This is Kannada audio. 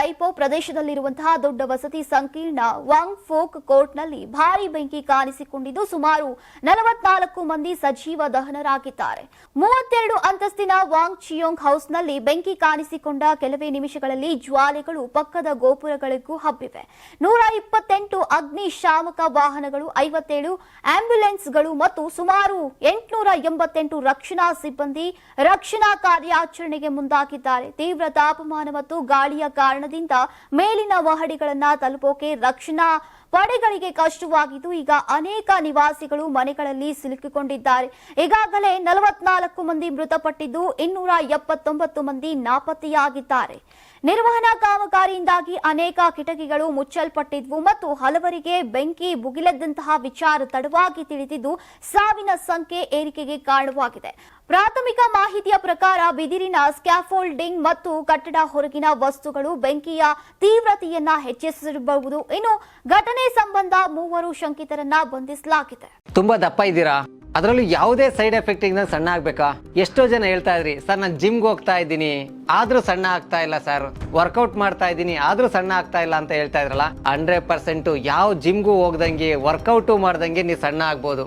ಕೈಪೋ ಪ್ರದೇಶದಲ್ಲಿರುವಂತಹ ದೊಡ್ಡ ವಸತಿ ಸಂಕೀರ್ಣ ವಾಂಗ್ ಫೋಕ್ ಕೋರ್ಟ್ನಲ್ಲಿ ಭಾರಿ ಬೆಂಕಿ ಕಾಣಿಸಿಕೊಂಡಿದ್ದು ಸುಮಾರು ನಲವತ್ನಾಲ್ಕು ಮಂದಿ ಸಜೀವ ದಹನರಾಗಿದ್ದಾರೆ. ಮೂವತ್ತೆರಡು ಅಂತಸ್ತಿನ ವಾಂಗ್ ಚಿಯೋಂಗ್ ಹೌಸ್ನಲ್ಲಿ ಬೆಂಕಿ ಕಾಣಿಸಿಕೊಂಡ ಕೆಲವೇ ನಿಮಿಷಗಳಲ್ಲಿ ಜ್ವಾಲೆಗಳು ಪಕ್ಕದ ಗೋಪುರಗಳಿಗೂ ಹಬ್ಬಿವೆ. ನೂರ ಇಪ್ಪತ್ತೆಂಟು ಅಗ್ನಿಶಾಮಕ ವಾಹನಗಳು, ಐವತ್ತೇಳು ಆಂಬ್ಯುಲೆನ್ಸ್ಗಳು ಮತ್ತು ಸುಮಾರು ಎಂಟುನೂರ ಎಂಬತ್ತೆಂಟು ರಕ್ಷಣಾ ಸಿಬ್ಬಂದಿ ರಕ್ಷಣಾ ಕಾರ್ಯಾಚರಣೆಗೆ ಮುಂದಾಗಿದ್ದಾರೆ. ತೀವ್ರ ತಾಪಮಾನ ಮತ್ತು ಗಾಳಿಯ ಕಾರಣದಿಂದ ಮೇಲಿನ ವಹಡಿಗಳನ್ನ ತಲುಪೋಕೆ ರಕ್ಷಣಾ ಪಡೆಗಳಿಗೆ ಕಷ್ಟವಾಗಿದ್ದು, ಈಗ ಅನೇಕ ನಿವಾಸಿಗಳು ಮನೆಗಳಲ್ಲಿ ಸಿಲುಕಿಕೊಂಡಿದ್ದಾರೆ. ಈಗಾಗಲೇ ನಲವತ್ನಾಲ್ಕು ಮಂದಿ ಮೃತಪಟ್ಟಿದ್ದು, ಇನ್ನೂರ ಎಪ್ಪತ್ತೊಂಬತ್ತು ಮಂದಿ ನಾಪತ್ತೆಯಾಗಿದ್ದಾರೆ. ನಿರ್ವಹಣಾ ಕಾಮಗಾರಿಯಿಂದಾಗಿ ಅನೇಕ ಕಿಟಕಿಗಳು ಮುಚ್ಚಲ್ಪಟ್ಟಿದ್ವು ಮತ್ತು ಹಲವರಿಗೆ ಬೆಂಕಿ ಭುಗಿಲೆದ್ದಂತಹ ವಿಚಾರ ತಡವಾಗಿ ತಿಳಿದಿದ್ದು, ಸಾವಿನ ಸಂಖ್ಯೆ ಏರಿಕೆಗೆ ಕಾರಣವಾಗಿದೆ. ಪ್ರಾಥಮಿಕ ಮಾಹಿತಿಯ ಪ್ರಕಾರ ಬಿದಿರಿನ ಸ್ಕ್ಯಾಫೋಲ್ಡಿಂಗ್ ಮತ್ತು ಕಟ್ಟಡ ಹೊರಗಿನ ವಸ್ತುಗಳು ಬೆಂಕಿಯ ತೀವ್ರತೆಯನ್ನ ಹೆಚ್ಚಿಸಿರಬಹುದು ಇನ್ನು ಘಟನೆ ಸಂಬಂಧ ಮೂವರು ಶಂಕಿತರನ್ನ ಬಂಧಿಸಲಾಗಿದೆ. ತುಂಬಾ ದಪ್ಪ ಇದ್ದೀರಾ? ಅದರಲ್ಲೂ ಯಾವುದೇ ಸೈಡ್ ಎಫೆಕ್ಟ್ ಇಂದ ಸಣ್ಣ ಆಗ್ಬೇಕಾ? ಎಷ್ಟೋ ಜನ ಹೇಳ್ತಾ ಇದ್ರಿ, ಸರ್, ನಾನು ಜಿಮ್ಗೆ ಹೋಗ್ತಾ ಇದ್ದೀನಿ. ಆದ್ರೂ ಸಣ್ಣ ಆಗ್ತಾ ಇಲ್ಲ, ಸರ್. ವರ್ಕೌಟ್ ಮಾಡ್ತಾ ಇದ್ದೀನಿ, ಆದ್ರೂ ಸಣ್ಣ ಆಗ್ತಾ ಇಲ್ಲ ಅಂತ ಹೇಳ್ತಾ ಇದ್ರಲ್ಲ ಹಂಡ್ರೆಡ್ ಪರ್ಸೆಂಟ್ ಯಾವ ಜಿಮ್ಗೂ ಹೋಗ್ದಂಗೆ ವರ್ಕೌಟು ಮಾಡ್ದಂಗೆ ನೀವು ಸಣ್ಣ ಆಗ್ಬೋದು.